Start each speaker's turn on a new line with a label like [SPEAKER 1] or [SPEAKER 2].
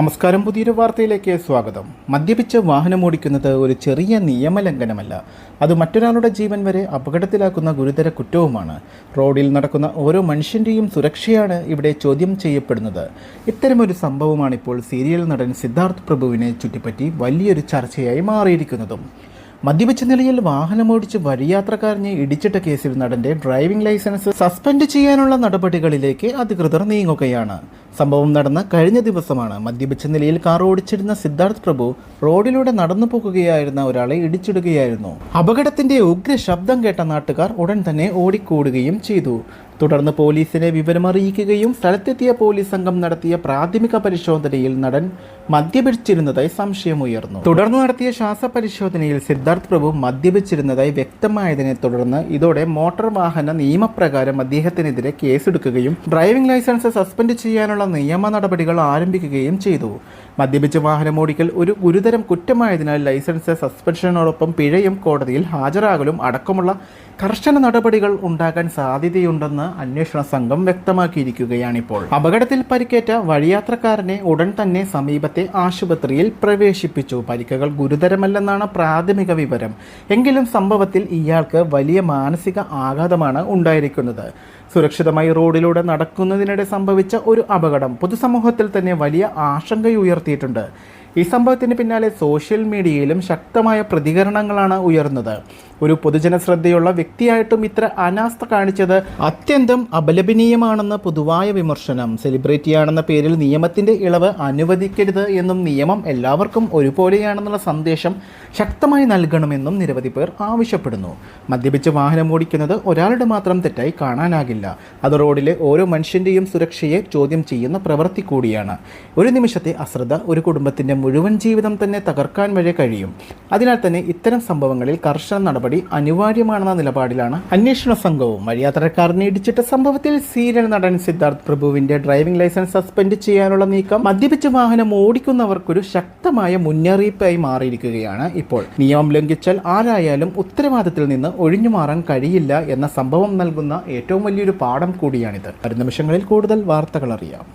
[SPEAKER 1] നമസ്കാരം പുതിയൊരു വാർത്തയിലേക്ക് സ്വാഗതം. മദ്യപിച്ച് വാഹനമോടിക്കുന്നത് ഒരു ചെറിയ നിയമലംഘനമല്ല. അത് മറ്റൊരാളുടെ ജീവൻ വരെ അപകടത്തിലാക്കുന്ന ഗുരുതര കുറ്റവുമാണ്. റോഡിൽ നടക്കുന്ന ഓരോ മനുഷ്യന്റെയും സുരക്ഷയാണ് ഇവിടെ ചോദ്യം ചെയ്യപ്പെടുന്നത്. ഇത്തരമൊരു സംഭവമാണ് ഇപ്പോൾ സീരിയൽ നടൻ സിദ്ധാർത്ഥ് പ്രഭുവിനെ ചുറ്റിപ്പറ്റി വലിയൊരു ചർച്ചയായി മാറിയിരിക്കുന്നതും. മദ്യപിച്ച നിലയിൽ വാഹനമോടിച്ച് വഴിയാത്രക്കാരനെ ഇടിച്ചിട്ട കേസിൽ നടന്റെ ഡ്രൈവിംഗ് ലൈസൻസ് സസ്പെൻഡ് ചെയ്യാനുള്ള നടപടികളിലേക്ക് അധികൃതർ നീങ്ങുകയാണ്. സംഭവം നടന്ന കഴിഞ്ഞ ദിവസമാണ് മദ്യപിച്ച നിലയിൽ കാർ ഓടിച്ചിരുന്ന സിദ്ധാർത്ഥ് പ്രഭു റോഡിലൂടെ നടന്നു പോകുകയായിരുന്ന ഒരാളെ ഇടിച്ചിടുകയായിരുന്നു. അപകടത്തിന്റെ ഉഗ്ര ശബ്ദം കേട്ട നാട്ടുകാർ ഉടൻ തന്നെ ഓടിക്കൂടുകയും ചെയ്തു. തുടർന്ന് പോലീസിനെ വിവരമറിയിക്കുകയും സ്ഥലത്തെത്തിയ പോലീസ് സംഘം നടത്തിയ പ്രാഥമിക പരിശോധനയിൽ നടൻ മദ്യപിച്ചിരുന്നതായി സംശയമുയർന്നു തുടർന്ന് നടത്തിയ ശ്വാസപരിശോധനയിൽ സിദ്ധാർത്ഥ് പ്രഭു മദ്യപിച്ചിരുന്നതായി വ്യക്തമായതിനെ തുടർന്ന് ഇതോടെ മോട്ടോർ വാഹന നിയമപ്രകാരം അദ്ദേഹത്തിനെതിരെ കേസെടുക്കുകയും ഡ്രൈവിംഗ് ലൈസൻസ് സസ്പെൻഡ് ചെയ്യാനുള്ള നിയമ നടപടികൾ ആരംഭിക്കുകയും ചെയ്തു. മദ്യപിച്ച് വാഹനമോടിക്കൽ ഒരു ഗുരുതരം കുറ്റമായതിനാൽ ലൈസൻസ് സസ്പെൻഷനോടൊപ്പം പിഴയും കോടതിയിൽ ഹാജരാകലും അടക്കമുള്ള കർശന നടപടികൾ ഉണ്ടാകാൻ സാധ്യതയുണ്ടെന്ന് അന്വേഷണ സംഘം വ്യക്തമാക്കിയിരിക്കുകയാണിപ്പോൾ. അപകടത്തിൽ പരിക്കേറ്റ വഴിയാത്രക്കാരനെ ഉടൻ തന്നെ സമീപത്തെ ആശുപത്രിയിൽ പ്രവേശിപ്പിച്ചു. പരിക്കുകൾ ഗുരുതരമല്ലെന്നാണ് പ്രാഥമിക വിവരം. എങ്കിലും സംഭവത്തിൽ ഇയാൾക്ക് വലിയ മാനസിക ആഘാതമാണ് ഉണ്ടായിരിക്കുന്നത്. സുരക്ഷിതമായി റോഡിലൂടെ നടക്കുന്നതിനിടെ സംഭവിച്ച ഒരു അപകടം പൊതുസമൂഹത്തിൽ തന്നെ വലിയ ആശങ്കയുയർത്തിയിട്ടുണ്ട്. ഈ സംഭവത്തിന് പിന്നാലെ സോഷ്യൽ മീഡിയയിലും ശക്തമായ പ്രതികരണങ്ങളാണ് ഉയർന്നത്. ഒരു പൊതുജന ശ്രദ്ധയുള്ള വ്യക്തിയായിട്ടും ഇത്ര അനാസ്ഥ കാണിച്ചത് അത്യന്തം അപലപനീയമാണെന്ന് പൊതുവായ വിമർശനം. സെലിബ്രിറ്റിയാണെന്ന പേരിൽ നിയമത്തിന്റെ ഇളവ് അനുവദിക്കരുത് എന്നും നിയമം എല്ലാവർക്കും ഒരുപോലെയാണെന്നുള്ള സന്ദേശം ശക്തമായി നൽകണമെന്നും നിരവധി പേർ ആവശ്യപ്പെടുന്നു. മദ്യപിച്ച് വാഹനം ഓടിക്കുന്നത് ഒരാളുടെ മാത്രം തെറ്റായി കാണാനാകില്ല. അത് റോഡിലെ ഓരോ മനുഷ്യന്റെയും സുരക്ഷയെ ചോദ്യം ചെയ്യുന്ന പ്രവൃത്തി കൂടിയാണ്. ഒരു നിമിഷത്തെ അശ്രദ്ധ ഒരു കുടുംബത്തിന്റെ മുഴുവൻ ജീവിതം തന്നെ തകർക്കാൻ വരെ കഴിയും. അതിനാൽ തന്നെ ഇത്തരം സംഭവങ്ങളിൽ കർശന നടപടി അനിവാര്യമാണെന്ന നിലപാടിലാണ് അന്വേഷണ സംഘവും. വഴിയാത്രക്കാരനെ ഇടിച്ചിട്ട സംഭവത്തിൽ സീരിയൽ നടൻ സിദ്ധാർത്ഥ് പ്രഭുവിന്റെ ഡ്രൈവിംഗ് ലൈസൻസ് സസ്പെൻഡ് ചെയ്യാനുള്ള നീക്കം മദ്യപിച്ച് വാഹനം ഓടിക്കുന്നവർക്കൊരു ശക്തമായ മുന്നറിയിപ്പായി മാറിയിരിക്കുകയാണ് ഇപ്പോൾ. നിയമം ലംഘിച്ചാൽ ആരായാലും ഉത്തരവാദിത്തത്തിൽ നിന്ന് ഒഴിഞ്ഞു മാറാൻ കഴിയില്ല എന്ന സംഭവം നൽകുന്ന ഏറ്റവും വലിയൊരു പാഠം കൂടിയാണിത്. വരും നിമിഷങ്ങളിൽ കൂടുതൽ വാർത്തകൾ അറിയാം.